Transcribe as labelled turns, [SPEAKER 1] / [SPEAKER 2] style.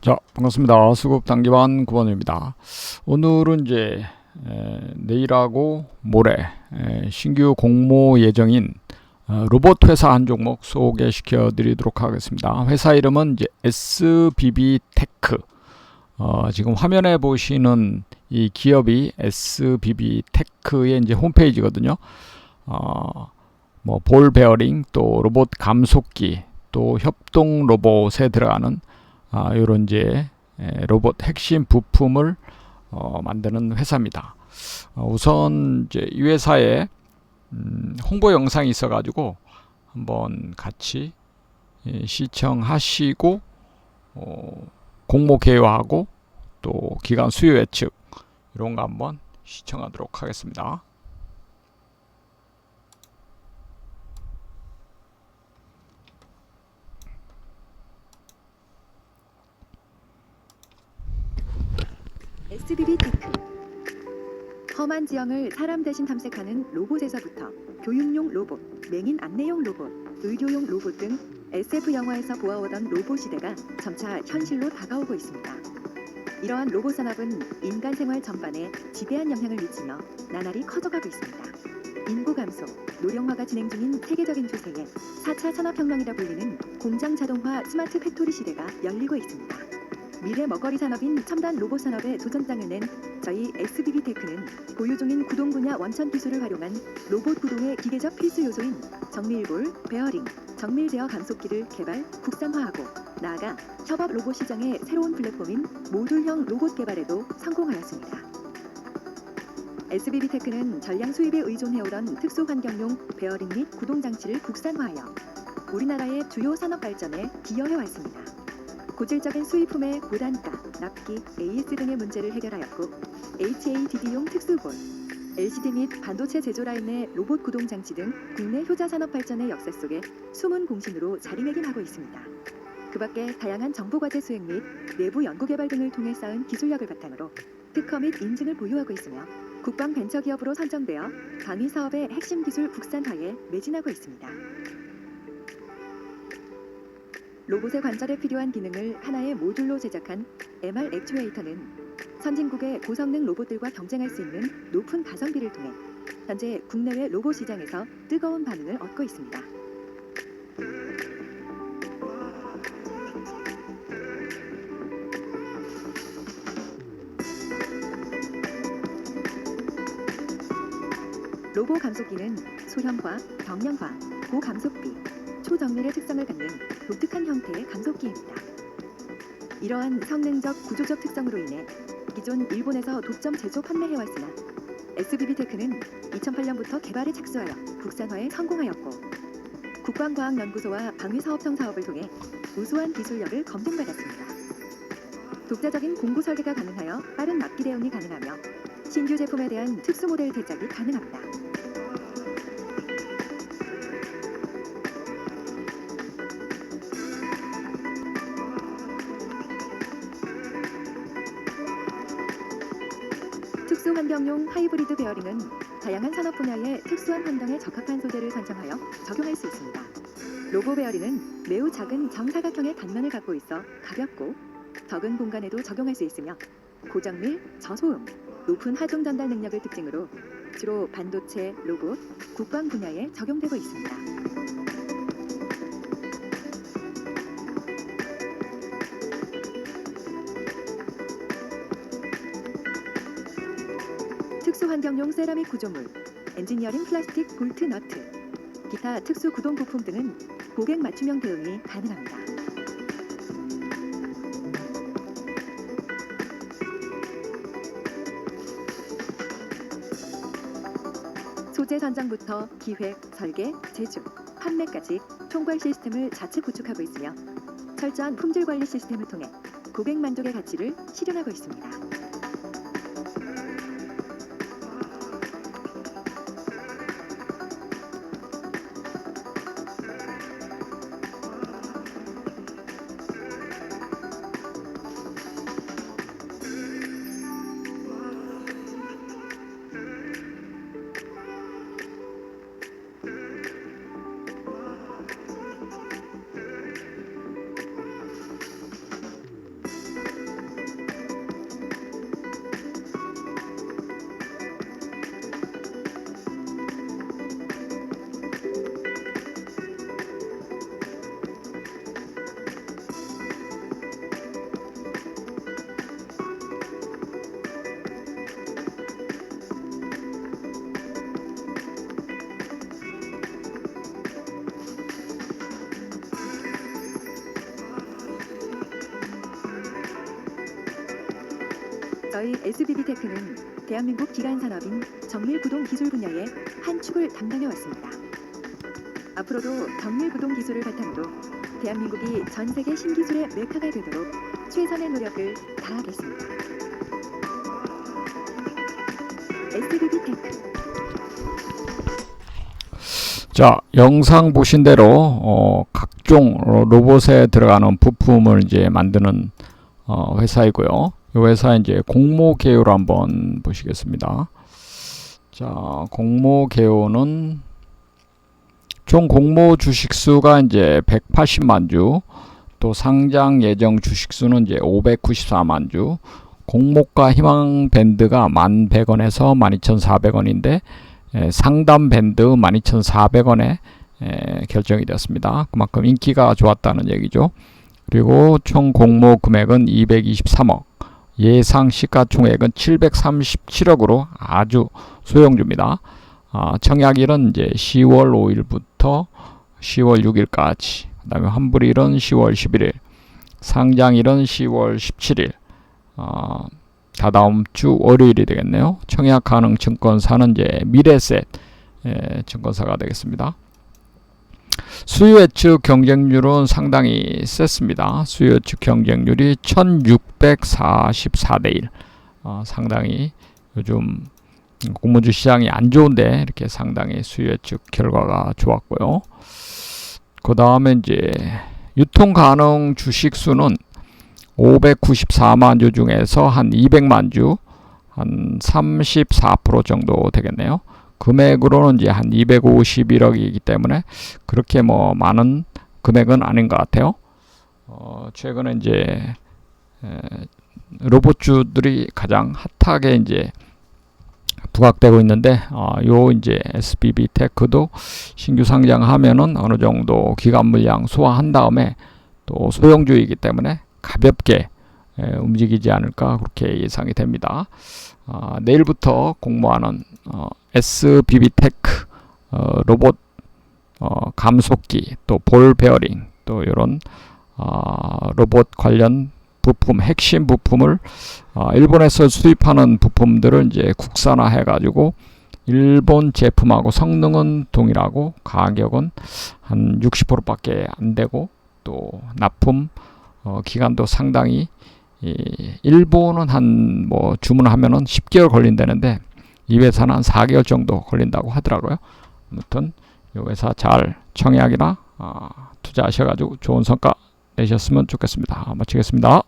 [SPEAKER 1] 자, 반갑습니다. 수급 단기반 구원입니다. 오늘은 이제 에, 내일하고 모레 에, 신규 공모 예정인 어, 로봇 회사 한 종목 소개시켜 드리도록 하겠습니다. 회사 이름은 이제 SBB 테크. 어, 지금 화면에 보시는 이 기업이 SBB 테크의 이제 홈페이지거든요. 어, 뭐볼 베어링 또 로봇 감속기 또 협동 로봇에 들어가는 아, 요런 이제 에, 로봇 핵심 부품을 어, 만드는 회사입니다. 어, 우선 이제 이 회사에 음, 홍보 영상이 있어가지고 한번 같이 예, 시청하시고 어, 공모 개요하고 또 기간 수요 예측 이런 거 한번 시청하도록 하겠습니다.
[SPEAKER 2] SBB 테크 험한 지형을 사람 대신 탐색하는 로봇에서부터 교육용 로봇, 맹인 안내용 로봇, 의료용 로봇 등 SF 영화에서 보아오던 로봇 시대가 점차 현실로 다가오고 있습니다. 이러한 로봇 산업은 인간 생활 전반에 지대한 영향을 미치며 나날이 커져가고 있습니다. 인구 감소, 노령화가 진행 중인 세계적인 추세에 4차 산업혁명이라 불리는 공장 자동화 스마트 팩토리 시대가 열리고 있습니다. 미래 먹거리 산업인 첨단 로봇 산업에 도전장을 낸 저희 SBB 테크는 보유 중인 구동 분야 원천 기술을 활용한 로봇 구동의 기계적 필수 요소인 정밀볼, 베어링, 정밀 제어 감속기를 개발, 국산화하고 나아가 협업 로봇 시장의 새로운 플랫폼인 모듈형 로봇 개발에도 성공하였습니다. SBB 테크는 전량 수입에 의존해오던 특수 환경용 베어링 및 구동 장치를 국산화하여 우리나라의 주요 산업 발전에 기여해 왔습니다. 고질적인 수입품의 고단가, 납기, AS 등의 문제를 해결하였고 HADD용 특수볼, LCD 및 반도체 제조 라인의 로봇 구동 장치 등 국내 효자 산업 발전의 역사 속에 숨은 공신으로 자리매김하고 있습니다. 그 밖에 다양한 정보 과제 수행 및 내부 연구 개발 등을 통해 쌓은 기술력을 바탕으로 특허 및 인증을 보유하고 있으며 국방 벤처 기업으로 선정되어 방위 사업의 핵심 기술 국산화에 매진하고 있습니다. 로봇의 관절에 필요한 기능을 하나의 모듈로 제작한 MR 액추에이터는 선진국의 고성능 로봇들과 경쟁할 수 있는 높은 가성비를 통해 현재 국내외 로봇 시장에서 뜨거운 반응을 얻고 있습니다. 로봇 감속기는 소형화, 경량화, 고감속비, 초정밀의 특성을 갖는 독특한 형태의 감속기입니다. 이러한 성능적 구조적 특성으로 인해 기존 일본에서 독점 제조 판매해왔으나 SBB 테크는 2008년부터 개발에 착수하여 국산화에 성공하였고 국방과학연구소와 방위사업청 사업을 통해 우수한 기술력을 검증받았습니다. 독자적인 공구 설계가 가능하여 빠른 납기 대응이 가능하며 신규 제품에 대한 특수 모델 제작이 가능합니다. 환경용 하이브리드 베어링은 다양한 산업 분야의 특수한 환경에 적합한 소재를 선정하여 적용할 수 있습니다. 로고 베어링은 매우 작은 정사각형의 단면을 갖고 있어 가볍고 적은 공간에도 적용할 수 있으며 고정밀, 저소음, 높은 하중 전달 능력을 특징으로 주로 반도체, 로봇, 국방 분야에 적용되고 있습니다. 특수 환경용 세라믹 구조물, 엔지니어링 플라스틱 볼트 너트, 기타 특수 구동 부품 등은 고객 맞춤형 대응이 가능합니다. 소재 선정부터 기획, 설계, 제조, 판매까지 총괄 시스템을 자체 구축하고 있으며 철저한 품질 관리 시스템을 통해 고객 만족의 가치를 실현하고 있습니다. 저희 SBB테크는 대한민국 기간 산업인 정밀부동 기술 분야의 한 축을 담당해 왔습니다. 앞으로도 정밀부동 기술을 바탕으로 대한민국이 전 세계 신기술의 메카가 되도록 최선의 노력을 다하겠습니다. SBB테크
[SPEAKER 1] 자, 영상 보신 대로 어, 각종 어, 로봇에 들어가는 부품을 이제 만드는 어, 회사이고요. 이 회사 이제 공모 개요를 한번 보시겠습니다. 자, 공모 개요는 총 공모 주식 수가 이제 180만 주, 또 상장 예정 주식 수는 이제 594만 주, 공모가 희망 밴드가 1,100원에서 12,400원인데 에, 상담 밴드 12,400원에 에, 결정이 되었습니다. 그만큼 인기가 좋았다는 얘기죠. 그리고 총 공모 금액은 223억, 예상 시가총액은 737억으로 아주 소형주입니다. 아, 청약일은 이제 10월 5일부터 10월 6일까지, 그 다음에 환불일은 10월 11일, 상장일은 10월 17일. 아, 다다음 주 월요일이 되겠네요. 청약 가능 증권사는 이제 미래셋 예, 증권사가 되겠습니다. 수요 예측 경쟁률은 상당히 셌습니다. 수요 예측 경쟁률이 1644대 1. 어, 상당히 요즘 공모주 시장이 안 좋은데 이렇게 상당히 수요 예측 결과가 좋았고요. 그 다음에 이제 유통 가능 주식 수는 594만 주 중에서 한 200만 주, 한 34% 정도 되겠네요. 금액으로는 이제 한 251억이기 때문에 그렇게 뭐 많은 금액은 아닌 것 같아요. 어, 최근에 이제 에, 로봇주들이 가장 핫하게 이제 부각되고 있는데 어, 요 이제 SBB 테크도 신규 상장하면은 어느 정도 기간 물량 소화한 다음에 또 소형주이기 때문에 가볍게 에, 움직이지 않을까 그렇게 예상이 됩니다. 아, 내일부터 공모하는 어, SBB 테크 어, 로봇 어, 감속기 또 볼 베어링 또 이런 어, 로봇 관련 부품 핵심 부품을 어, 일본에서 수입하는 부품들을 이제 국산화해 가지고 일본 제품하고 성능은 동일하고 가격은 한 60%밖에 안 되고 또 납품 어, 기간도 상당히 이, 일본은 한 뭐 주문하면은 10개월 걸린다는데 이 회사는 한 4개월 정도 걸린다고 하더라고요. 아무튼 이 회사 잘 청약이나 아, 투자하셔가지고 좋은 성과 내셨으면 좋겠습니다. 마치겠습니다.